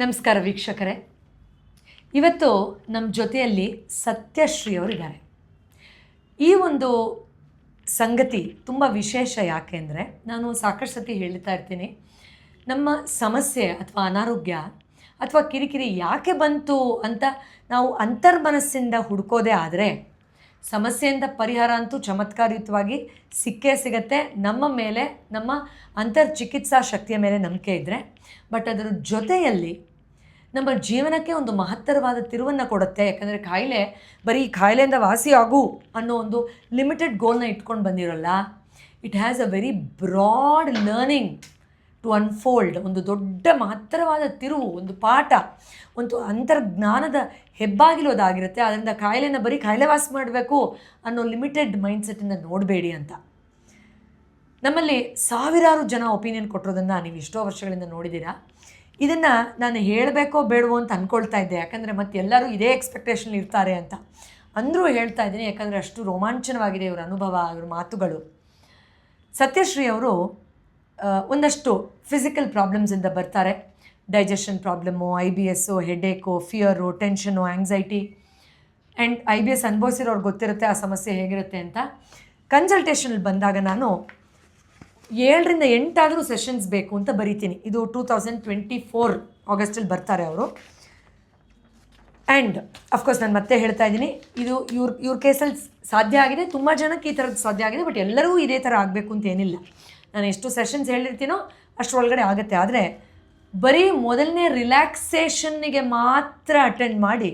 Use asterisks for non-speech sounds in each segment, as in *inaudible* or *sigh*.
ನಮಸ್ಕಾರ ವೀಕ್ಷಕರೇ. ಇವತ್ತು ನಮ್ಮ ಜೊತೆಯಲ್ಲಿ ಸತ್ಯಶ್ರೀ ಅವರಿದ್ದಾರೆ. ಈ ಒಂದು ಸಂಗತಿ ತುಂಬ ವಿಶೇಷ ಯಾಕೆ ಅಂದರೆ ನಾನು ಸಾಕಷ್ಟು ಸತಿ ಹೇಳ್ತಾ ಇರ್ತೀನಿ. ನಮ್ಮ ಸಮಸ್ಯೆ ಅಥವಾ ಅನಾರೋಗ್ಯ ಅಥವಾ ಕಿರಿಕಿರಿ ಯಾಕೆ ಬಂತು ಅಂತ ನಾವು ಅಂತರ್ಮನಸ್ಸಿಂದ ಹುಡುಕೋದೇ ಆದರೆ ಸಮಸ್ಯೆಯಿಂದ ಪರಿಹಾರ ಅಂತೂ ಚಮತ್ಕಾರಯುತವಾಗಿ ಸಿಕ್ಕೇ ಸಿಗತ್ತೆ. ನಮ್ಮ ಮೇಲೆ, ನಮ್ಮ ಅಂತರ್ ಚಿಕಿತ್ಸಾ ಶಕ್ತಿಯ ಮೇಲೆ ನಂಬಿಕೆ ಇದ್ದರೆ ಬಟ್ ಅದರ ಜೊತೆಯಲ್ಲಿ ನಮ್ಮ ಜೀವನಕ್ಕೆ ಒಂದು ಮಹತ್ತರವಾದ ತಿರುವನ್ನು ಕೊಡುತ್ತೆ. ಯಾಕಂದರೆ ಕಾಯಿಲೆ, ಬರೀ ಕಾಯಿಲೆಯಿಂದ ವಾಸಿ ಆಗು ಅನ್ನೋ ಒಂದು ಲಿಮಿಟೆಡ್ ಗೋಲ್ನ ಇಟ್ಕೊಂಡು ಬಂದಿರೋಲ್ಲ it has a very broad learning to unfold ಒಂದು ದೊಡ್ಡ ಮಹತ್ತರವಾದ ತಿರುವು, ಒಂದು ಪಾಠ, ಒಂದು ಅಂತರ್ಜ್ಞಾನದ ಹೆಬ್ಬಾಗಿಲೋದಾಗಿರುತ್ತೆ. ಅದರಿಂದ ಕಾಯಿಲೆನ ಬರೀ ಕಾಯಿಲೆ ವಾಸ ಮಾಡಬೇಕು ಅನ್ನೋ ಲಿಮಿಟೆಡ್ ಮೈಂಡ್ಸೆಟ್ಟಿಂದ ನೋಡಬೇಡಿ ಅಂತ. ನಮ್ಮಲ್ಲಿ ಸಾವಿರಾರು ಜನ ಒಪಿನಿಯನ್ ಕೊಟ್ಟಿರೋದನ್ನು ನೀವು ಎಷ್ಟೋ ವರ್ಷಗಳಿಂದ ನೋಡಿದ್ದೀರಾ? ಇದನ್ನು ನಾನು ಹೇಳಬೇಕೋ ಬೇಡವೋ ಅಂತ ಅಂದ್ಕೊಳ್ತಾ ಇದ್ದೆ. ಯಾಕಂದರೆ ಮತ್ತೆ ಎಲ್ಲರೂ ಇದೇ ಎಕ್ಸ್ಪೆಕ್ಟೇಷನ್ ಇರ್ತಾರೆ ಅಂತ. ಅಂದರೂ ಹೇಳ್ತಾ ಇದ್ದೀನಿ, ಯಾಕಂದರೆ ಅಷ್ಟು ರೋಮಾಂಚನವಾಗಿದೆ ಇವರ ಅನುಭವ, ಇವ್ರ ಮಾತುಗಳು. ಸತ್ಯಶ್ರೀ ಅವರು ಒಂದಷ್ಟು ಫಿಸಿಕಲ್ ಪ್ರಾಬ್ಲಮ್ಸಿಂದ ಬರ್ತಾರೆ. Digestion problem I B S headache fear tension anxiety and I B S ಅನುಭವಿಸಿರೋರು ಗೊತ್ತಿರುತ್ತೆ ಆ ಸಮಸ್ಯೆ ಹೇಗಿರುತ್ತೆ ಅಂತ. ಕನ್ಸಲ್ಟೇಷನಲ್ಲಿ ಬಂದಾಗ ನಾನು ಏಳರಿಂದ ಎಂಟಾದರೂ ಸೆಷನ್ಸ್ ಬೇಕು ಅಂತ ಬರಿತೀನಿ. ಇದು ಟೂ ತೌಸಂಡ್ ಟ್ವೆಂಟಿ ಫೋರ್ ಆಗಸ್ಟಲ್ಲಿ ಬರ್ತಾರೆ ಅವರು. ಆ್ಯಂಡ್ ಅಫ್ಕೋರ್ಸ್ ನಾನು ಮತ್ತೆ ಹೇಳ್ತಾ ಇದ್ದೀನಿ, ಇದು ಇವ್ರ ಇವ್ರ ಕೇಸಲ್ಲಿ ಸಾಧ್ಯ ಆಗಿದೆ. ತುಂಬ ಜನಕ್ಕೆ ಈ ಥರದ್ದು ಸಾಧ್ಯ ಆಗಿದೆ ಬಟ್ ಎಲ್ಲರಿಗೂ ಇದೇ ಥರ ಆಗಬೇಕು ಅಂತ ಏನಿಲ್ಲ. ನಾನು ಎಷ್ಟು ಸೆಷನ್ಸ್ ಹೇಳಿರ್ತೀನೋ ಅಷ್ಟರೊಳಗಡೆ ಆಗುತ್ತೆ. ಆದರೆ, ಬರೀ ಮೊದಲನೇ ರಿಲ್ಯಾಕ್ಸೇಷನ್ನಿಗೆ ಮಾತ್ರ ಅಟೆಂಡ್ ಮಾಡಿ,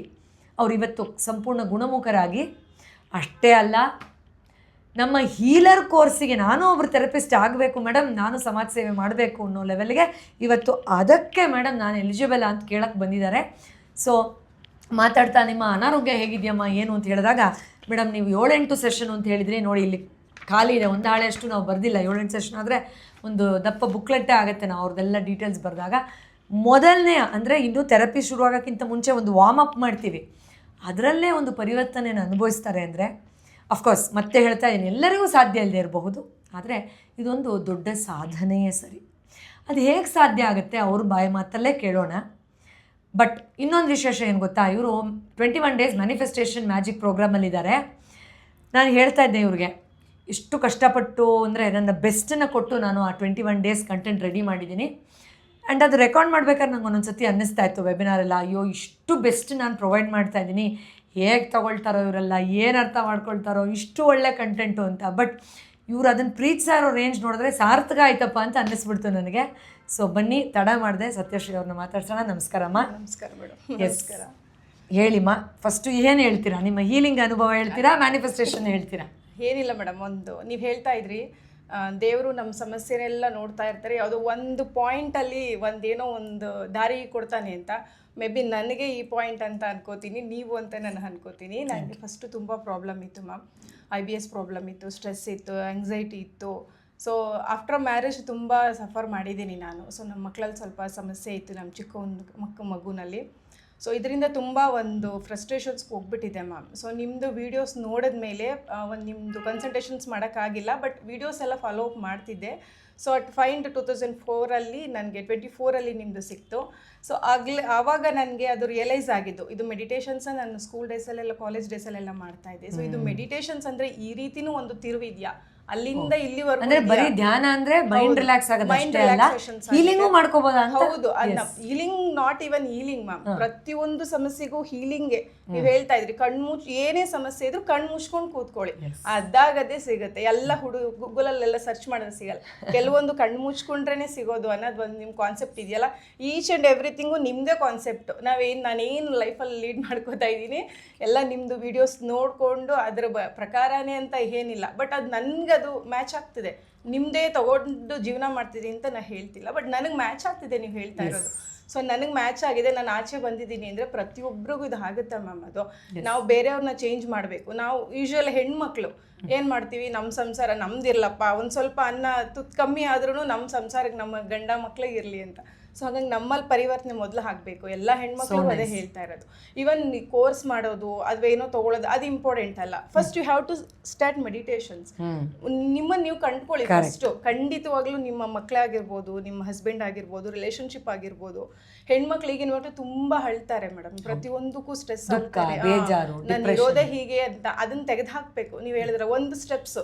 ಅವ್ರು ಇವತ್ತು ಸಂಪೂರ್ಣ ಗುಣಮುಖರಾಗಿ, ಅಷ್ಟೇ ಅಲ್ಲ ನಮ್ಮ ಹೀಲರ್ ಕೋರ್ಸಿಗೆ ನಾನು ಒಬ್ರು ಥೆರಪಿಸ್ಟ್ ಆಗಬೇಕು ಮೇಡಮ್ ನಾನು ಸಮಾಜ ಸೇವೆ ಮಾಡಬೇಕು ಅನ್ನೋ ಲೆವೆಲ್ಗೆ ಇವತ್ತು ಅದಕ್ಕೆ ಮೇಡಮ್ ನಾನು ಎಲಿಜಿಬಲ್ ಅಂತ ಕೇಳಕ್ಕೆ ಬಂದಿದ್ದಾರೆ. ಸೊ ಮಾತಾಡ್ತಾ ನಿಮ್ಮ ಅನಾರೋಗ್ಯ ಹೇಗಿದೆಯಮ್ಮ, ಏನು ಅಂತ ಹೇಳಿದಾಗ ಮೇಡಮ್ ನೀವು ಏಳೆಂಟು ಸೆಷನ್ ಅಂತ ಹೇಳಿದ್ರಿ, ನೋಡಿ ಇಲ್ಲಿ ಖಾಲಿ ಇದೆ, ಒಂದು ಹಾಳೆಯಷ್ಟು ನಾವು ಬರ್ದಿಲ್ಲ, ಏಳೆಂಟು ಸೆಷನ್ ಆದರೆ ಒಂದು ದಪ್ಪ ಬುಕ್ಲೆಟ್ಟೇ ಆಗುತ್ತೆ, ನಾವು ಅವ್ರದ್ದೆಲ್ಲ ಡೀಟೇಲ್ಸ್ ಬರೆದಾಗ. ಮೊದಲನೇ ಅಂದರೆ ಇನ್ನು ಥೆರಪಿ ಶುರುವಾಗೋಕ್ಕಿಂತ ಮುಂಚೆ ಒಂದು ವಾರ್ಮ್ ಅಪ್ ಮಾಡ್ತೀವಿ. ಅದರಲ್ಲೇ ಒಂದು ಪರಿವರ್ತನೆಯನ್ನು ಅನುಭವಿಸ್ತಾರೆ ಅಂದರೆ ಅಫ್ಕೋರ್ಸ್ ಮತ್ತೆ ಹೇಳ್ತಾ ಇದ್ದೀನಿ. ಎಲ್ಲರಿಗೂ ಸಾಧ್ಯ ಇಲ್ಲದೆ ಇರಬಹುದು. ಆದರೆ ಇದೊಂದು ದೊಡ್ಡ ಸಾಧನೆಯೇ ಸರಿ. ಅದು ಹೇಗೆ ಸಾಧ್ಯ ಆಗುತ್ತೆ ಅವ್ರ ಬಾಯಿ ಮಾತಲ್ಲೇ ಕೇಳೋಣ. ಬಟ್ ಇನ್ನೊಂದು ವಿಶೇಷ ಏನು ಗೊತ್ತಾ? ಇವರು twenty one days manifestation magic ಪ್ರೋಗ್ರಾಮಲ್ಲಿದ್ದಾರೆ ನಾನು ಹೇಳ್ತಾ ಇದ್ದೆ ಇವ್ರಿಗೆ, ಇಷ್ಟು ಕಷ್ಟಪಟ್ಟು ಅಂದರೆ ನನ್ನ ಬೆಸ್ಟನ್ನು ಕೊಟ್ಟು ನಾನು ಆ twenty one days content ready ಮಾಡಿದ್ದೀನಿ. ಆ್ಯಂಡ್ ಅದು ರೆಕಾರ್ಡ್ ಮಾಡ್ಬೇಕಾದ್ರೆ ನಂಗೆ ಒಂದೊಂದು ಸತಿ ಅನ್ನಿಸ್ತಾ ಇತ್ತು ವೆಬಿನಾರೆಲ್ಲ ಅಯ್ಯೋ, ಇಷ್ಟು ಬೆಸ್ಟ್ ನಾನು ಪ್ರೊವೈಡ್ ಮಾಡ್ತಾ ಇದ್ದೀನಿ. ಹೇಗೆ ತೊಗೊಳ್ತಾರೋ ಇವರೆಲ್ಲ ಏನು ಅರ್ಥ ಮಾಡ್ಕೊಳ್ತಾರೋ ಇಷ್ಟು ಒಳ್ಳೆ ಕಂಟೆಂಟು ಅಂತ. ಬಟ್ ಇವ್ರು ಅದನ್ನು ಪ್ರೀತಿಸೋ ಇರೋ ರೇಂಜ್ ನೋಡಿದ್ರೆ ಸಾರ್ಥಕ ಆಯ್ತಪ್ಪ ಅಂತ ಅನ್ನಿಸ್ಬಿಡ್ತು ನನಗೆ. ಸೊ ಬನ್ನಿ ತಡ ಮಾಡಿದೆ ಸತ್ಯಶ್ರೀ ಅವ್ರನ್ನ ಮಾತಾಡ್ಸೋಣ. ನಮಸ್ಕಾರಮ್ಮ. ನಮಸ್ಕಾರ ಮೇಡಮ್. ನಮಸ್ಕಾರ. ಹೇಳಿಮ್ಮ ಫಸ್ಟು ಏನು ಹೇಳ್ತೀರಾ? ನಿಮ್ಮ ಹೀಲಿಂಗ್ ಅನುಭವ ಹೇಳ್ತೀರಾ ಮ್ಯಾನಿಫೆಸ್ಟೇಷನ್ ಹೇಳ್ತೀರಾ? ಏನಿಲ್ಲ ಮೇಡಮ್ ಒಂದು ನೀವು ಹೇಳ್ತಾ ಇದ್ರಿ ದೇವರು ನಮ್ಮ ಸಮಸ್ಯೆನೆಲ್ಲ ನೋಡ್ತಾ ಇರ್ತಾರೆ. ಯಾವುದೋ ಒಂದು ಪಾಯಿಂಟಲ್ಲಿ ಒಂದೇನೋ ಒಂದು ದಾರಿ ಕೊಡ್ತಾನೆ ಅಂತ. ಮೇ ಬಿ ನನಗೆ ಈ ಪಾಯಿಂಟ್ ಅಂತ ಅನ್ಕೋತೀನಿ ನೀವು ಅಂತ ನಾನು ಅನ್ಕೋತೀನಿ. ನನಗೆ ಫಸ್ಟು ತುಂಬ ಪ್ರಾಬ್ಲಮ್ ಇತ್ತು ma'am I B S problem ಇತ್ತು ಸ್ಟ್ರೆಸ್ ಇತ್ತು ಆಂಗ್ಸೈಟಿ ಇತ್ತು. ಸೊ ಆಫ್ಟರ್ ಮ್ಯಾರೇಜ್ ತುಂಬ ಸಫರ್ ಮಾಡಿದ್ದೀನಿ ನಾನು. ಸೊ ನಮ್ಮ ಮಕ್ಕಳಲ್ಲಿ ಸ್ವಲ್ಪ ಸಮಸ್ಯೆ ಇತ್ತು ನಮ್ಮ ಚಿಕ್ಕ ಒಂದು ಮಕ್ಕ ಮಗುನಲ್ಲಿ. ಸೊ ಇದರಿಂದ ತುಂಬ ಒಂದು ಫ್ರಸ್ಟ್ರೇಷನ್ಸ್ ಹೋಗ್ಬಿಟ್ಟಿದೆ ಮ್ಯಾಮ್ ಸೊ ನಿಮ್ಮದು ವೀಡಿಯೋಸ್ ನೋಡಿದ ಮೇಲೆ ಒಂದು ನಿಮ್ಮದು ಕನ್ಸಲ್ಟೇಷನ್ಸ್ ಮಾಡೋಕ್ಕಾಗಿಲ್ಲ ಬಟ್ ವೀಡಿಯೋಸ್ ಎಲ್ಲ ಫಾಲೋ ಅಪ್ ಮಾಡ್ತಿದ್ದೆ. So at find two thousand ಫೋರಲ್ಲಿ ನನಗೆ ಟ್ವೆಂಟಿ ಫೋರಲ್ಲಿ ನಿಮ್ಮದು ಸಿಕ್ತು. ಸೊ ಆಗಲೇ ಆವಾಗ ನನಗೆ ಅದು ರಿಯಲೈಸ್ ಆಗಿದ್ದು. ಇದು ಮೆಡಿಟೇಷನ್ಸ್ ನಾನು ಸ್ಕೂಲ್ ಡೇಸಲ್ಲೆಲ್ಲ ಕಾಲೇಜ್ ಡೇಸಲ್ಲೆಲ್ಲ ಮಾಡ್ತಾ ಇದ್ದೆ. ಸೊ ಇದು ಮೆಡಿಟೇಷನ್ಸ್ ಅಂದರೆ ಈ ರೀತಿನೂ ಒಂದು ತಿರುವಿದೆಯಾ? ಅಲ್ಲಿಂದ ಇಲ್ಲಿವರೆಗೂ ಅಂದ್ರೆ ಬರೀ ಧ್ಯಾನ ಅಂದ್ರೆ ಮೈಂಡ್. ರಿಲ್ಯಾಕ್ಸ್ ಆಗುತ್ತೆ ಹೀಲಿಂಗು ಹೌದು healing not even healing ma'am ಪ್ರತಿಯೊಂದು ಸಮಸ್ಯೆಗೂ ಹೀಲಿಂಗ್ಗೆ ನೀವು ಹೇಳ್ತಾ ಇದ್ರಿ ಕಣ್ಮುಚ್ ಏನೇ ಸಮಸ್ಯೆ ಇದ್ರು ಕಣ್ ಮುಚ್ಕೊಂಡು ಕೂತ್ಕೊಳ್ಳಿ. ಅದಾಗದೇ ಸಿಗುತ್ತೆ. ಎಲ್ಲ ಹುಡು ಗೂಗಲಲ್ಲೆಲ್ಲ ಸರ್ಚ್ ಮಾಡಿದ್ರೆ ಸಿಗಲ್ಲ. ಕೆಲವೊಂದು ಕಣ್ ಮುಚ್ಕೊಂಡ್ರೆ ಸಿಗೋದು ಅನ್ನೋದು ಒಂದು ನಿಮ್ಮ ಕಾನ್ಸೆಪ್ಟ್ ಇದೆಯಲ್ಲ? ಈಚ್ ಆ್ಯಂಡ್ ಎವ್ರಿಥಿಂಗು ನಿಮ್ಮದೇ ಕಾನ್ಸೆಪ್ಟ್ ನಾವೇನು ನಾನೇನು ಲೈಫಲ್ಲಿ ಲೀಡ್ ಮಾಡ್ಕೋತಾ ಇದ್ದೀನಿ ಎಲ್ಲ ನಿಮ್ಮದು ವಿಡಿಯೋಸ್ ನೋಡಿಕೊಂಡು ಅದ್ರ ಬ ಪ್ರಕಾರನೇ ಅಂತ ಏನಿಲ್ಲ. ಬಟ್ ಅದು ನನಗದು ಮ್ಯಾಚ್ ಆಗ್ತಿದೆ. ನಿಮ್ಮದೇ ತಗೊಂಡು ಜೀವನ ಮಾಡ್ತಿದ್ದೀನಿ ಅಂತ ನಾನು ಹೇಳ್ತಿಲ್ಲ. ಬಟ್ ನನಗೆ ಮ್ಯಾಚ್ ಆಗ್ತಿದೆ ನೀವು ಹೇಳ್ತಾ ಇರೋದು. ಸೊ ನನಗೆ ಮ್ಯಾಚ್ ಆಗಿದೆ ನಾನು ಆಚೆ ಬಂದಿದ್ದೀನಿ ಅಂದರೆ ಪ್ರತಿಯೊಬ್ಬರಿಗೂ ಇದು ಆಗುತ್ತೆ ಮ್ಯಾಮ್ ಅದು? ನಾವು ಬೇರೆಯವ್ರನ್ನ ಚೇಂಜ್ ಮಾಡಬೇಕು. ನಾವು ಯೂಶ್ವಲ್ ಹೆಣ್ಮಕ್ಳು. ಏನು ಮಾಡ್ತೀವಿ? ನಮ್ಮ ಸಂಸಾರ ನಮ್ದಿರ್ಲಪ್ಪ. ಒಂದು ಸ್ವಲ್ಪ ಅನ್ನ ತುತ್ತು ಕಮ್ಮಿ ಆದ್ರೂ ನಮ್ಮ ಸಂಸಾರಕ್ಕೆ ನಮ್ಮ ಗಂಡ ಮಕ್ಳಿಗೆ ಇರಲಿ ಅಂತ. ಸೊ ಹಾಗಾಗಿ ನಮ್ಮಲ್ಲಿ ಪರಿವರ್ತನೆ ಮೊದಲು ಹಾಕಬೇಕು ಎಲ್ಲ ಹೆಣ್ಮಕ್ಳು ಅದೇ ಹೇಳ್ತಾ ಇರೋದು. ಇವನ್ ಕೋರ್ಸ್ ಮಾಡೋದು ಅಥವಾ ಏನೋ ತಗೊಳ್ಳೋದು ಅದು ಇಂಪಾರ್ಟೆಂಟ್ ಅಲ್ಲ. First you have to start meditations ನಿಮ್ಮನ್ನು ನೀವು ಕಂಡ್ಕೊಳ್ಳಿ ಫಸ್ಟು ಖಂಡಿತವಾಗ್ಲೂ ನಿಮ್ಮ ಮಕ್ಕಳೇ ಆಗಿರ್ಬೋದು ನಿಮ್ಮ ಹಸ್ಬೆಂಡ್ ಆಗಿರ್ಬೋದು ರಿಲೇಶನ್ಶಿಪ್ ಆಗಿರ್ಬೋದು. ಹೆಣ್ಮಕ್ಳಿಗೆ ನೋಡ್ರೆ ತುಂಬಾ ಅಳ್ತಾರೆ ಮೇಡಮ್ ಪ್ರತಿಯೊಂದಕ್ಕೂ ಸ್ಟ್ರೆಸ್ ಆಗ್ತಾರೆ ನಾನು ಇರೋದೇ ಹೀಗೆ ಅಂತ ಅದನ್ನ ತೆಗೆದು ಹಾಕ್ಬೇಕು ನೀವು ಹೇಳಿದ್ರೆ ಒಂದು ಸ್ಟೆಪ್ಸ್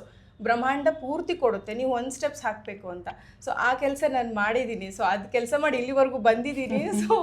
ಬ್ರಹ್ಮಾಂಡ ಪೂರ್ತಿ ಕೊಡುತ್ತೆ ನೀವು ಒಂದು ಸ್ಟೆಪ್ಸ್ ಹಾಕಬೇಕು ಅಂತ. ಸೊ ಆ ಕೆಲಸ ನಾನು ಮಾಡಿದ್ದೀನಿ ಸೊ ಅದು ಕೆಲಸ ಮಾಡಿ ಇಲ್ಲಿವರೆಗೂ ಬಂದಿದ್ದೀನಿ ಸೊ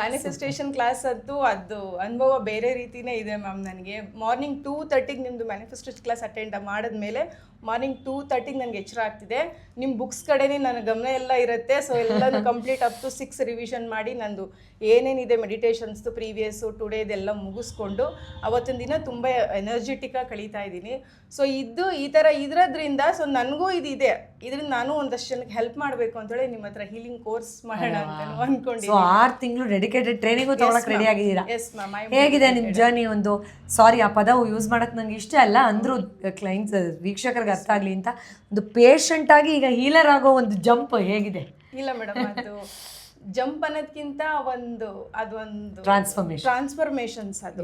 ಮ್ಯಾನಿಫೆಸ್ಟೇಷನ್ ಕ್ಲಾಸ್ ಅಂತೂ ಅದು ಅನುಭವ ಬೇರೆ ರೀತಿನೇ ಇದೆ ಮ್ಯಾಮ್ ನನಗೆ. ಮಾರ್ನಿಂಗ್ ಟೂ ತರ್ಟಿಗೆ ನಿಮ್ಮದು ಮ್ಯಾನಿಫೆಸ್ಟೇಷನ್ ಕ್ಲಾಸ್ ಅಟೆಂಡ್ ಮಾಡಿದ್ಮೇಲೆ ಮಾರ್ನಿಂಗ್ ಟೂ ತರ್ಟಿಗೆ ನನಗೆ ಎಚ್ಚರ ಆಗ್ತಿದೆ. ನಿಮ್ಮ ಬುಕ್ಸ್ ಕಡೆನೇ ನನ್ನ ಗಮನ ಎಲ್ಲ ಇರುತ್ತೆ. ಸೊ ಎಲ್ಲನೂ complete up to six revision ಮಾಡಿ ನಂದು ಏನೇನಿದೆ ಮೆಡಿಟೇಷನ್ಸ್ದು ಪ್ರೀವಿಯಸ್ಸು ಟುಡೇದೆಲ್ಲ ಮುಗಿಸ್ಕೊಂಡು ಅವತ್ತಿನ ದಿನ ತುಂಬ ಎನರ್ಜೆಟಿಕ್ಕಾಗಿ ಕಳೀತಾ ಇದ್ದೀನಿ. ಸೊ ಇದು ಈ ಥರ ಇರೋದ್ರಿಂದ ಸೊ ನನಗೂ ಇದಿದೆ. ಇದ್ರಿಂದ ಇದರಿಂದ ನಾನು ಒಂದಷ್ಟು ಜನಕ್ಕೆ ಹೆಲ್ಪ್ ಮಾಡಬೇಕು ಅಂತೇಳಿ ನಿಮ್ಮ ಹತ್ರ ಹೀಲಿಂಗ್ ಕೋರ್ಸ್ ಮಾಡೋಣ ಅಂತ ಸೊ ಅನ್ಕೊಂಡಿದ್ದೀನಿ. ಆರು ತಿಂಗಳು ಡೆಡಿಕೇಟೆಡ್ ಟ್ರೈನಿಂಗು ತಗೊಳಕ್ ರೆಡಿ ಆಗಿದ್ದೀರಾ? ಎಸ್ ಮ್ಯಾಮ್ ಹೇಗಿದೆ ನಿಮ್ಮ ಜರ್ನಿ ಒಂದು? ಸಾರಿ ಆ ಪದ ಯೂಸ್ ಮಾಡಕ್ ನಂಗೆ ಇಷ್ಟ ಅಲ್ಲ ಅಂದ್ರೂ ಕ್ಲೈಂಟ್ಸ್ ವೀಕ್ಷಕರಿಗೆ ಅರ್ಥ ಆಗಲಿ ಅಂತ. ಒಂದು ಪೇಷಂಟ್ ಆಗಿ ಈಗ ಹೀಲರ್ ಆಗೋ ಒಂದು ಜಂಪ್ ಹೇಗಿದೆ? ಇಲ್ಲ ಮೇಡಮ್ ಅದು ಜಂಪ್ ಅನ್ನೋದ್ಕಿಂತ ಒಂದು ಅದೊಂದು ಟ್ರಾನ್ಸ್ಫಾರ್ಮೇಶನ್ ಟ್ರಾನ್ಸ್ಫರ್ಮೇಶನ್ಸ್ ಅದು.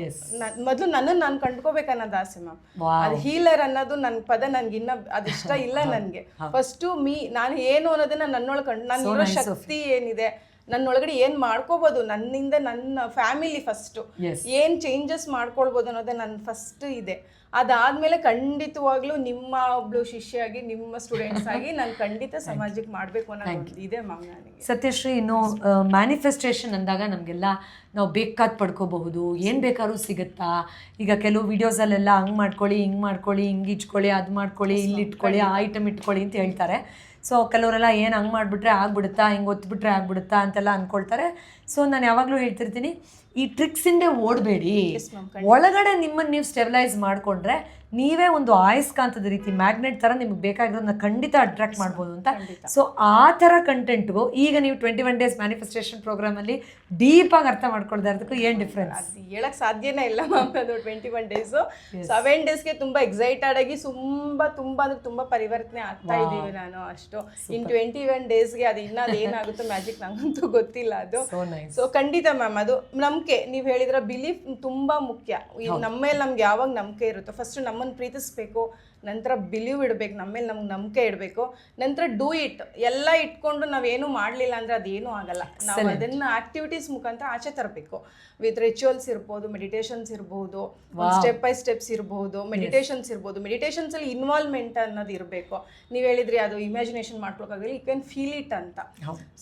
ಮೊದಲು ನನ್ನನ್ನು ನಾನು ಕಂಡ್ಕೋಬೇಕು ಅನ್ನೋದು ಆಸೆ ಮ್ಯಾಮ್ ಅದು ಹೀಲರ್ ಅನ್ನೋದು ನನ್ನ ಪದ ನನ್ಗೆ ಇನ್ನ ಅದಿಷ್ಟ ಇಲ್ಲ ನನಗೆ. ಫಸ್ಟು ಮೀ ನಾನು ಏನು ಅನ್ನೋದನ್ನ ನನ್ನೊಳಗೆ ಕಂಡು ನಾನು ಶಕ್ತಿ ಏನಿದೆ? ನನ್ನೊಳಗಡೆ ಏನು ಮಾಡ್ಕೋಬಹುದು ನನ್ನಿಂದ ನನ್ನ ಫ್ಯಾಮಿಲಿ ಫಸ್ಟು. ಏನು ಚೇಂಜಸ್ ಮಾಡ್ಕೊಳ್ಬೋದು ಅನ್ನೋದೇ ನನ್ನ ಫಸ್ಟ್ ಇದೆ. ಅದಾದ್ಮೇಲೆ ಖಂಡಿತವಾಗ್ಲೂ ನಿಮ್ಮ ಒಬ್ಳು ಶಿಷ್ಯಾಗಿ ನಿಮ್ಮ ಸ್ಟೂಡೆಂಟ್ಸ್ ಆಗಿ ನಾನು ಖಂಡಿತ ಸಮಾಜಕ್ಕೆ ಮಾಡಬೇಕು ಅನ್ನೋದು ಇದೆ ಮ್ಯಾಮ್ ನನಗೆ. ಸತ್ಯಶ್ರೀ ಇನ್ನು ಮ್ಯಾನಿಫೆಸ್ಟೇಷನ್ ಅಂದಾಗ ನಮಗೆಲ್ಲ ನಾವು ಬೇಕಾದ್ ಪಡ್ಕೋಬಹುದು. ಏನು ಬೇಕಾದ್ರೂ ಸಿಗುತ್ತಾ? ಈಗ ಕೆಲವು ವಿಡಿಯೋಸಲ್ಲೆಲ್ಲ ಹಂಗೆ ಮಾಡ್ಕೊಳ್ಳಿ ಹಿಂಗೆ ಮಾಡ್ಕೊಳ್ಳಿ ಹಿಂಗೆ ಇಟ್ಕೊಳ್ಳಿ ಅದು ಮಾಡ್ಕೊಳ್ಳಿ ಇಲ್ಲಿ ಇಟ್ಕೊಳ್ಳಿ ಆ ಐಟಮ್ ಇಟ್ಕೊಳ್ಳಿ ಅಂತ ಹೇಳ್ತಾರೆ. ಸೊ ಕೆಲವರೆಲ್ಲ ಏನು ಹಂಗೆ ಮಾಡಿಬಿಟ್ರೆ ಆಗ್ಬಿಡುತ್ತಾ ಹಿಂಗೆ ಒತ್ಬಿಟ್ರೆ ಆಗ್ಬಿಡುತ್ತಾ ಅಂತೆಲ್ಲ ಅಂದ್ಕೊಳ್ತಾರೆ ಸೊ ನಾನು ಯಾವಾಗಲೂ ಹೇಳ್ತಿರ್ತೀನಿ ಈ ಟ್ರಿಕ್ಸಿಂದೇ ಓಡಬೇಡಿ. ಒಳಗಡೆ ನಿಮ್ಮನ್ನು ನೀವು ಸ್ಟೆಬಿಲೈಸ್ ಮಾಡಿಕೊಂಡ್ರೆ ನೀವೇ ಒಂದು ಆಯಸ್ಕಾಂತದ ರೀತಿ ಮ್ಯಾಗ್ನೆಟ್ ತರ ನಿಮ್ಗೆ ಬೇಕಾಗಿರೋದನ್ನ ಖಂಡಿತ ಅಟ್ರಾಕ್ಟ್ ಮಾಡ್ಬೋದು ಅಂತ. ಸೊ ಆ ಥರ ಕಂಟೆಂಟ್ಗೂ ಈಗ ನೀವು twenty one days manifestation deep ಡೀಪಾಗಿ ಅರ್ಥ ಮಾಡ್ಕೊಳ್ತಾ ಇರೋದಕ್ಕೂ ಏನು ಡಿಫ್ರೆನ್ಸ್ ಹೇಳಕ್ ಸಾಧ್ಯನೇ ಇಲ್ಲ ಮ್ಯಾಮ್ ಅದು ಟ್ವೆಂಟಿ ಒನ್ ಡೇಸ್ ಸೆವೆನ್ ಡೇಸ್ಗೆ ತುಂಬಾ ಎಕ್ಸೈಟೆಡ್ ಆಗಿ ತುಂಬಾ ತುಂಬಾ ಅಂದ್ರೆ ತುಂಬಾ ಪರಿವರ್ತನೆ ಆಗ್ತಾ ಇದ್ದೀವಿ ನಾನು ಅಷ್ಟು. ಇನ್ ಟ್ವೆಂಟಿ ಒನ್ ಡೇಸ್ಗೆ ಅದು ಇನ್ನ ಅದು ಏನಾಗುತ್ತೋ ಮ್ಯಾಜಿಕ್ *laughs* ನಂಗಂತೂ ಗೊತ್ತಿಲ್ಲ ಅದು. ಸೋ ಖಂಡಿತ ಮ್ಯಾಮ್ ಅದು ನಂಬಿಕೆ. ನೀವು ಹೇಳಿದ್ರ ಬಿಲೀಫ್ ತುಂಬಾ ಮುಖ್ಯ. ನಮ್ಮ ಮೇಲೆ ನಮ್ಗೆ ಯಾವಾಗ ನಂಬಿಕೆ ಇರುತ್ತೋ ಫಸ್ಟ್ ನಮ್ಮನ್ನು ಪ್ರೀತಿಸ್ಬೇಕು. ನಂತರ ಬಿಲೀವ್ ಇಡಬೇಕು ನಮ್ಮ ಮೇಲೆ ನಮ್ಗೆ ನಂಬಿಕೆ ಇಡಬೇಕು. ನಂತರ ಡೂ ಇಟ್ ಎಲ್ಲ ಇಟ್ಕೊಂಡು ನಾವೇನು ಮಾಡಲಿಲ್ಲ ಅಂದ್ರೆ ಅದೇನೂ ಆಗಲ್ಲ. ನಾವು ಅದನ್ನ ಆಕ್ಟಿವಿಟೀಸ್ ಮುಖಾಂತರ ಆಚೆ ತರಬೇಕು. ವಿತ್ ರಿಚುವಲ್ಸ್ ಇರ್ಬೋದು ಮೆಡಿಟೇಷನ್ಸ್ ಇರ್ಬೋದು ಸ್ಟೆಪ್ ಬೈ ಸ್ಟೆಪ್ಸ್ ಇರ್ಬೋದು ಮೆಡಿಟೇಷನ್ಸ್ ಇರ್ಬೋದು. ಮೆಡಿಟೇಷನ್ಸಲ್ಲಿ ಇನ್ವಾಲ್ವ್ಮೆಂಟ್ ಅನ್ನೋದು ಇರಬೇಕು. ನೀವು ಹೇಳಿದ್ರಿ ಅದು ಇಮ್ಯಾಜಿನೇಷನ್ ಮಾಡ್ಕೊಳಕ್ಕಾಗಲಿ ಯು ಕ್ಯಾನ್ ಫೀಲ್ ಇಟ್ ಅಂತ.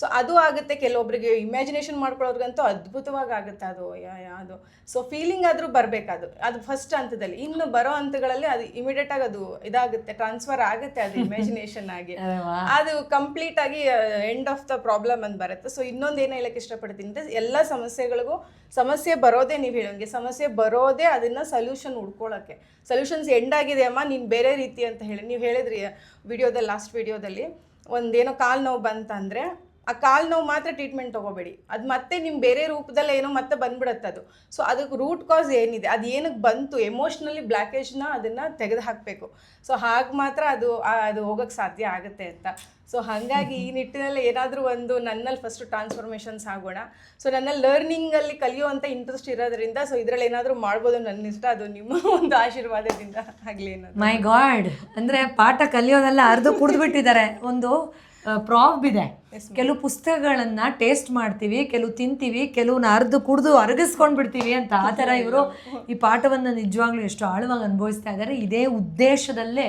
ಸೊ ಅದು ಆಗುತ್ತೆ. ಕೆಲವೊಬ್ಬರಿಗೆ ಇಮ್ಯಾಜಿನೇಷನ್ ಮಾಡ್ಕೊಳ್ಳೋರ್ಗಂತೂ ಅದ್ಭುತವಾಗಿ ಆಗುತ್ತೆ ಅದು. ಅದು. ಸೊ ಫೀಲಿಂಗ್ ಆದ್ರೂ ಬರಬೇಕು ಅದು. ಫಸ್ಟ್ ಹಂತದಲ್ಲಿ. ಇನ್ನು ಬರೋ ಹಂತಗಳಲ್ಲಿ ಅದು ಇಮಿಡಿಯೇಟ್ ಆಗಿ ಅದು ಇದಾಗುತ್ತೆ ಟ್ರಾನ್ಸ್ಫರ್ ಆಗುತ್ತೆ ಅದು ಇಮ್ಯಾಜಿನೇಷನ್ ಆಗಿ. *laughs* ಅದು ಕಂಪ್ಲೀಟ್ ಆಗಿ ಎಂಡ್ ಆಫ್ ದ ಪ್ರಾಬ್ಲಮ್ ಅಂತ ಬರುತ್ತೆ. ಸೊ ಇನ್ನೊಂದು ಏನು ಹೇಳಕ್ ಇಷ್ಟಪಡ್ತೀನಿ ಅಂದ್ರೆ ಎಲ್ಲ ಸಮಸ್ಯೆಗಳಿಗೂ ಸಮಸ್ಯೆ ಬರೋದೇ ನೀವು ಹೇಳೋಂಗೆ. ಸಮಸ್ಯೆ ಬರೋದೇ ಅದನ್ನ ಸೊಲ್ಯೂಷನ್ ಹುಡ್ಕೊಳ್ಳೋಕ್ಕೆ ಸೊಲ್ಯೂಷನ್ಸ್ ಎಂಡ್ ಆಗಿದೆ ಅಮ್ಮ ನೀನು ಬೇರೆ ರೀತಿ ಅಂತ ಹೇಳಿ. ನೀವು ಹೇಳಿದ್ರಿ ವಿಡಿಯೋದಲ್ಲಿ ಲಾಸ್ಟ್ ವಿಡಿಯೋದಲ್ಲಿ ಒಂದೇನೋ ಕಾಲು ನೋವು ಬಂತಂದ್ರೆ ಆ ಕಾಲು ನೋವು ಮಾತ್ರ ಟ್ರೀಟ್ಮೆಂಟ್ ತೊಗೋಬೇಡಿ. ಅದು ಮತ್ತೆ ನಿಮ್ಮ ಬೇರೆ ರೂಪದಲ್ಲಿ ಏನೋ ಮತ್ತೆ ಬಂದ್ಬಿಡುತ್ತೆ ಅದು. ಸೊ ಅದಕ್ಕೆ ರೂಟ್ ಕಾಸ್ ಏನಿದೆ? ಅದು ಏನಕ್ಕೆ ಬಂತು? ಎಮೋಷ್ನಲಿ ಬ್ಲ್ಯಾಕೇಜ್ನ ಅದನ್ನು ತೆಗೆದು ಹಾಕಬೇಕು ಸೊ ಹಾಗೆ ಮಾತ್ರ ಅದು ಅದು ಹೋಗೋಕ್ಕೆ ಸಾಧ್ಯ ಆಗುತ್ತೆ ಅಂತ. ಸೊ ಹಾಗಾಗಿ ಈ ನಿಟ್ಟಿನಲ್ಲಿ ಏನಾದರೂ ಒಂದು ನನ್ನಲ್ಲಿ ಫಸ್ಟ್ ಟ್ರಾನ್ಸ್ಫಾರ್ಮೇಷನ್ಸ್ ಆಗೋಣ. ಸೊ ನನ್ನ ಲರ್ನಿಂಗಲ್ಲಿ ಕಲಿಯುವಂಥ ಇಂಟ್ರೆಸ್ಟ್ ಇರೋದ್ರಿಂದ ಸೊ ಇದರಲ್ಲಿ ಏನಾದರೂ ಮಾಡ್ಬೋದು ನನ್ನ ಇಷ್ಟ. ಅದು ನಿಮ್ಮ ಒಂದು ಆಶೀರ್ವಾದದಿಂದ ಆಗಲಿ ಮೈ ಗಾಡ್ ಅಂದರೆ ಪಾಠ ಕಲಿಯೋದೆಲ್ಲ ಅರ್ಧ ಕುಡಿದ್ಬಿಟ್ಟಿದ್ದಾರೆ. ಒಂದು ಪ್ರಾಬ್ ಇದೆ. ಕೆಲವು ಪುಸ್ತಕಗಳನ್ನ ಟೇಸ್ಟ್ ಮಾಡ್ತೀವಿ ಕೆಲವು ತಿಂತೀವಿ ಕೆಲವನ್ನ ಅರ್ಧ ಕುಡಿದು ಅರಗಿಸ್ಕೊಂಡ್ ಬಿಡ್ತೀವಿ ಅಂತ ಆ ಥರ ಇವರು ಈ ಪಾಠವನ್ನು ನಿಜವಾಗ್ಲೂ ಎಷ್ಟು ಆಳವಾಗಿ ಅನುಭವಿಸ್ತಾ ಇದ್ದಾರೆ ಇದೇ ಉದ್ದೇಶದಲ್ಲೇ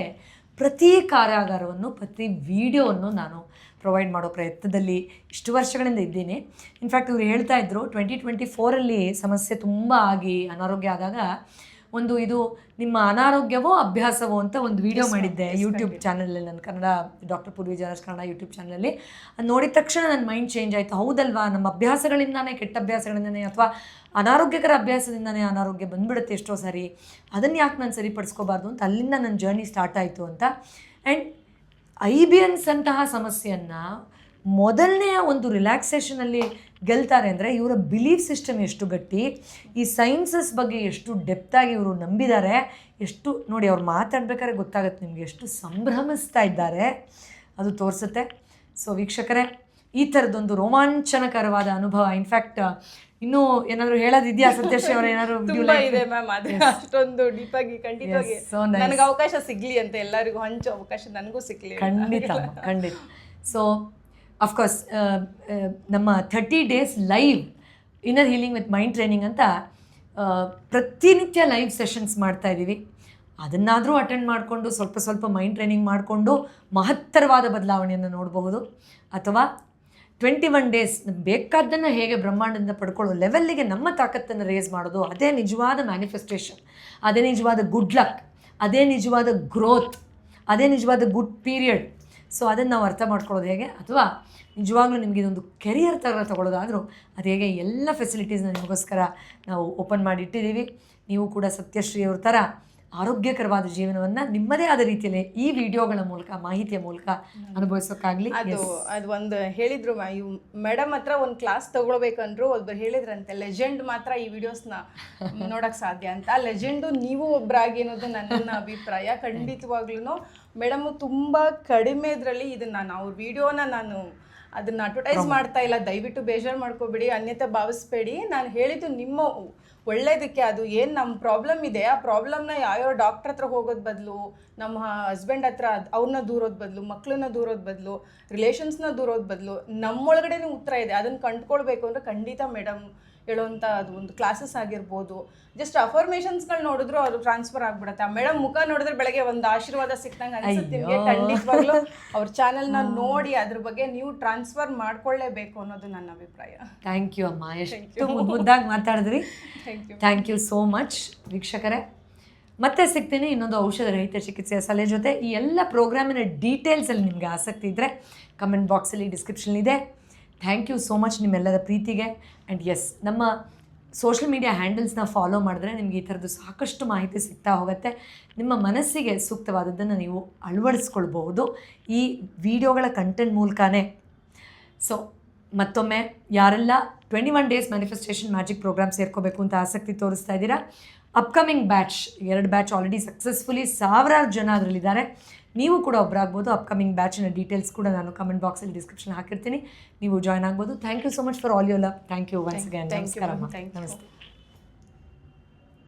ಪ್ರತಿ ಕಾರ್ಯಾಗಾರವನ್ನು ಪ್ರತಿ ವಿಡಿಯೋವನ್ನು ನಾನು ಪ್ರೊವೈಡ್ ಮಾಡೋ ಪ್ರಯತ್ನದಲ್ಲಿ ಇಷ್ಟು ವರ್ಷಗಳಿಂದ ಇದ್ದೀನಿ. ಇನ್ಫ್ಯಾಕ್ಟ್ ಇವರು ಹೇಳ್ತಾ ಇದ್ರು ಟ್ವೆಂಟಿ ಟ್ವೆಂಟಿ ಫೋರಲ್ಲಿ ಸಮಸ್ಯೆ ತುಂಬ ಆಗಿ ಅನಾರೋಗ್ಯ ಆದಾಗ ಒಂದು ಇದು ನಿಮ್ಮ ಅನಾರೋಗ್ಯವೋ ಅಭ್ಯಾಸವೋ ಅಂತ ಒಂದು ವಿಡಿಯೋ ಮಾಡಿದ್ದೆ ಯೂಟ್ಯೂಬ್ ಚಾನಲಲ್ಲಿ ನನ್ನ ಕನ್ನಡ ಡಾಕ್ಟರ್ ಪೂರ್ವಿ ಜನಸ್ ಕನ್ನಡ ಯೂಟ್ಯೂಬ್ ಚಾನಲಲ್ಲಿ ಅದು ನೋಡಿದ ತಕ್ಷಣ ನನ್ನ ಮೈಂಡ್ ಚೇಂಜ್ ಆಯಿತು. ಹೌದಲ್ವಾ? ನಮ್ಮ ಅಭ್ಯಾಸಗಳಿಂದಾನೇ ಕೆಟ್ಟ ಅಭ್ಯಾಸಗಳಿಂದನೇ ಅಥವಾ ಅನಾರೋಗ್ಯಕರ ಅಭ್ಯಾಸದಿಂದನೇ ಅನಾರೋಗ್ಯ ಬಂದ್ಬಿಡುತ್ತೆ ಎಷ್ಟೋ ಸಾರಿ. ಅದನ್ನು ಯಾಕೆ ನಾನು ಸರಿಪಡಿಸ್ಕೋಬಾರ್ದು ಅಂತ ಅಲ್ಲಿಂದ ನನ್ನ ಜರ್ನಿ ಸ್ಟಾರ್ಟ್ ಆಯಿತು ಅಂತ. ಆ್ಯಂಡ್ ಐ ಬಿ ಎನ್ಸ್ ಅಂತಹ ಸಮಸ್ಯೆಯನ್ನು ಮೊದಲನೆಯ ಒಂದು ರಿಲ್ಯಾಕ್ಸೇಷನಲ್ಲಿ ಗೆಲ್ತಾರೆ ಅಂದರೆ ಇವರ ಬಿಲೀಫ್ ಸಿಸ್ಟಮ್ ಎಷ್ಟು ಗಟ್ಟಿ ಈ ಸೈನ್ಸಸ್ ಬಗ್ಗೆ ಎಷ್ಟು ಡೆಪ್ತಾಗಿ ಇವರು ನಂಬಿದ್ದಾರೆ ಎಷ್ಟು ನೋಡಿ ಅವ್ರು ಮಾತಾಡ್ಬೇಕಾದ್ರೆ ಗೊತ್ತಾಗುತ್ತೆ ನಿಮಗೆ ಎಷ್ಟು ಸಂಭ್ರಮಿಸ್ತಾ ಇದ್ದಾರೆ ಅದು ತೋರಿಸುತ್ತೆ. ಸೊ ವೀಕ್ಷಕರೇ ಈ ಥರದೊಂದು ರೋಮಾಂಚನಕರವಾದ ಅನುಭವ ಇನ್ಫ್ಯಾಕ್ಟ್ ಇನ್ನೂ ಏನಾದರೂ ಹೇಳೋದಿದೆಯಾ ಸತ್ಯಶ್ರೀ ಅವ್ರ? ಏನಾದ್ರು *laughs* ಇದೆ ಮ್ಯಾಮ್ ಆದ್ರೆ ಅಷ್ಟೊಂದು ಡೀಪ್ ಆಗಿ ಖಂಡಿತವಾಗಿ. ನನಗೆ ಅವಕಾಶ ಸಿಗ್ಲಿ ಅಂತ ಎಲ್ಲರಿಗೂ ಹಂಚೋ ಅವಕಾಶ ನನಗೂ ಸಿಗ್ಲಿ ಖಂಡಿತ ಖಂಡಿತ. ಸೊ ಅಫ್ಕೋರ್ಸ್ ನಮ್ಮ thirty days live inner healing with mind training ಅಂತ ಪ್ರತಿನಿತ್ಯ ಲೈವ್ ಸೆಷನ್ಸ್ ಮಾಡ್ತಾ ಇದ್ದೀವಿ. ಅದನ್ನಾದರೂ ಅಟೆಂಡ್ ಮಾಡಿಕೊಂಡು, ಸ್ವಲ್ಪ ಸ್ವಲ್ಪ ಮೈಂಡ್ ಟ್ರೈನಿಂಗ್ ಮಾಡಿಕೊಂಡು ಮಹತ್ತರವಾದ ಬದಲಾವಣೆಯನ್ನು ನೋಡಬಹುದು. ಅಥವಾ ಟ್ವೆಂಟಿ ಒನ್ ಡೇಸ್ ಬೇಕಾದ್ದನ್ನು ಹೇಗೆ ಬ್ರಹ್ಮಾಂಡದಿಂದ ಪಡ್ಕೊಳ್ಳೋ ಲೆವೆಲ್ಲಿಗೆ ನಮ್ಮ ತಾಕತ್ತನ್ನು ರೇಸ್ ಮಾಡೋದು, ಅದೇ ನಿಜವಾದ ಮ್ಯಾನಿಫೆಸ್ಟೇಷನ್ ಅದೇ ನಿಜವಾದ ಗುಡ್ ಲಕ್ ಅದೇ ನಿಜವಾದ ಗ್ರೋತ್ ಅದೇ ನಿಜವಾದ ಗುಡ್ ಪೀರಿಯಡ್ ಸೊ ಅದನ್ನು ನಾವು ಅರ್ಥ ಮಾಡ್ಕೊಳ್ಳೋದು ಹೇಗೆ? ಅಥವಾ ನಿಜವಾಗ್ಲೂ ನಿಮಗೆ ಇದೊಂದು ಕೆರಿಯರ್ ಥರ ತಗೊಳ್ಳೋದಾದರೂ ಅದು ಹೇಗೆ? ಎಲ್ಲ ಫೆಸಿಲಿಟೀಸ್ನ ನಿಮಗೋಸ್ಕರ ನಾವು ಓಪನ್ ಮಾಡಿ ಇಟ್ಟಿದ್ದೀವಿ. ನೀವು ಕೂಡ ಸತ್ಯಶ್ರೀ ಅವ್ರ ಥರ ಆರೋಗ್ಯಕರವಾದ ಜೀವನವನ್ನ ನಿಮ್ಮದೇ ಆದ ರೀತಿಯಲ್ಲಿ ಈ ವಿಡಿಯೋಗಳ ಮೂಲಕ ಮಾಹಿತಿಯ ಮೂಲಕ ಅನುಭವಿಸೋಕ್ಕಾಗ್ಲಿ ಅದು ಅದು ಒಂದು ಹೇಳಿದ್ರು ಮೇಡಮ್ ಹತ್ರ ಒಂದು ಕ್ಲಾಸ್ ತಗೊಳ್ಬೇಕಂದ್ರು ಒಬ್ರು ಹೇಳಿದ್ರಂತೆ ಲೆಜೆಂಡ್ ಮಾತ್ರ ಈ ವಿಡಿಯೋಸ್ನ ನೋಡಕ್ ಸಾಧ್ಯ ಅಂತ. ಲೆಜೆಂಡು ನೀವು ಒಬ್ರಾಗಿ ಅನ್ನೋದು ನನ್ನ ಅಭಿಪ್ರಾಯ. ಖಂಡಿತವಾಗ್ಲೂ ಮೇಡಮ್ ತುಂಬಾ ಕಡಿಮೆ ಇದ್ರಲ್ಲಿ ಇದನ್ನ ನಾವು ವಿಡಿಯೋನ ನಾನು ಅದನ್ನ ಅಡ್ವರ್ಟೈಸ್ ಮಾಡ್ತಾ ಇಲ್ಲ. ದಯವಿಟ್ಟು ಬೇಜಾರು ಮಾಡ್ಕೋಬೇಡಿ ಅನ್ಯತೆ ಭಾವಿಸ್ಬೇಡಿ. ನಾನು ಹೇಳಿದ್ದು ನಿಮ್ಮ ಒಳ್ಳೇದಕ್ಕೆ ಅದು ಏನು ನಮ್ಮ ಪ್ರಾಬ್ಲಮ್ ಇದೆ, ಆ ಪ್ರಾಬ್ಲಮ್ನ ಯಾವ್ಯಾವ ಡಾಕ್ಟ್ರ್ ಹತ್ರ ಹೋಗೋದು ಬದಲು, ನಮ್ಮ ಹಸ್ಬೆಂಡ್ ಹತ್ರ ಅವ್ರನ್ನ ದೂರೋದ್ ಬದಲು ಮಕ್ಕಳನ್ನ ದೂರೋದು ಬದಲು ರಿಲೇಷನ್ಸ್ನ ದೂರೋದು ಬದಲು, ನಮ್ಮೊಳಗಡೆನೇ ಉತ್ತರ ಇದೆ. ಅದನ್ನು ಕಂಡ್ಕೊಳ್ಬೇಕು ಅಂದರೆ ಖಂಡಿತ ಮೇಡಮ್ ಹೇಳೋಂಥ ಅದು ಒಂದು ಕ್ಲಾಸಸ್ ಆಗಿರ್ಬೋದು. ಜಸ್ಟ್ ಅಫರ್ಮೇಷನ್ಸ್ಗಳು ನೋಡಿದ್ರು ಅದು ಟ್ರಾನ್ಸ್ಫರ್ ಆಗ್ಬಿಡುತ್ತೆ. ಆ ಮೇಡಮ್ ಮುಖ ನೋಡಿದ್ರೆ ಬೆಳಗ್ಗೆ ಒಂದು ಆಶೀರ್ವಾದ ಸಿಕ್ತಂಗೆ ಅನ್ಸುತ್ತೆ. ನಿಮಗೆ ಖಂಡಿತವಾಗ್ಲೂ ಅವ್ರ ಚಾನೆಲ್ನ ನೋಡಿ ಅದ್ರ ಬಗ್ಗೆ ನೀವು ಟ್ರಾನ್ಸ್ಫರ್ ಮಾಡ್ಕೊಳ್ಳೇಬೇಕು ಅನ್ನೋದು ನನ್ನ ಅಭಿಪ್ರಾಯ. ಥ್ಯಾಂಕ್ ಯು ಅಮ್ಮ. ಎಷ್ಟು ಮುದ್ದು ಮುದ್ದಾಗಿ ಮಾತಾಡಿದ್ರಿ. Thank you thank you so much ವೀಕ್ಷಕರೇ. ಮತ್ತೆ ಸಿಗ್ತೀನಿ ಇನ್ನೊಂದು ಔಷಧ ರಹಿತ ಚಿಕಿತ್ಸೆಯ ಸಲಹೆ ಜೊತೆ. ಈ ಎಲ್ಲ ಪ್ರೋಗ್ರಾಮಿನ ಡೀಟೇಲ್ಸಲ್ಲಿ ನಿಮಗೆ ಆಸಕ್ತಿ ಇದ್ದರೆ ಕಮೆಂಟ್ ಬಾಕ್ಸಲ್ಲಿ ಡಿಸ್ಕ್ರಿಪ್ಷನ್ ಇದೆ. ಥ್ಯಾಂಕ್ ಯು ಸೋ ಮಚ್ ನಿಮ್ಮೆಲ್ಲರ ಪ್ರೀತಿಗೆ. ಆ್ಯಂಡ್ ಎಸ್ ನಮ್ಮ ಸೋಷಲ್ ಮೀಡಿಯಾ ಹ್ಯಾಂಡಲ್ಸ್ನ ಫಾಲೋ ಮಾಡಿದ್ರೆ ನಿಮಗೆ ಈ ಥರದ್ದು ಸಾಕಷ್ಟು ಮಾಹಿತಿ ಸಿಗ್ತಾ ಹೋಗುತ್ತೆ. ನಿಮ್ಮ ಮನಸ್ಸಿಗೆ ಸೂಕ್ತವಾದದ್ದನ್ನು ನೀವು ಅಳವಡಿಸ್ಕೊಳ್ಬಹುದು ಈ ವಿಡಿಯೋಗಳ ಕಂಟೆಂಟ್ ಮೂಲಕನೇ. ಸೊ ಮತ್ತೊಮ್ಮೆ ಯಾರೆಲ್ಲ twenty one days manifestation magic program ಸೇರ್ಕೋಬೇಕು ಅಂತ ಆಸಕ್ತಿ ತೋರಿಸ್ತಾ ಇದ್ದೀರಾ? ಅಪ್ಕಮಿಂಗ್ ಬ್ಯಾಚ್ ಎರಡು ಬ್ಯಾಚ್ ಆಲ್ರೆಡಿ ಸಕ್ಸಸ್ಫುಲಿ ಸಾವಿರಾರು ಜನ ಅದರಲ್ಲಿದ್ದಾರೆ. ನೀವು ಕೂಡ ಒಬ್ಬರಾಗ್ಬೋದು ಅಪ್ಕಮಿಂಗ್ ಬ್ಯಾಚಿನ ಡೀಟೇಲ್ಸ್ ಕೂಡ ನಾನು ಕಮೆಂಟ್ ಬಾಕ್ಸಲ್ಲಿ ಡಿಸ್ಕ್ರಿಪ್ಷನ್ ಹಾಕಿರ್ತೀನಿ. ನೀವು ಜಾಯ್ನ್ ಆಗ್ಬೋದು. Thank you so much for all you love thank you once again ನಮಸ್ಕಾರ ನಮಸ್ತೆ.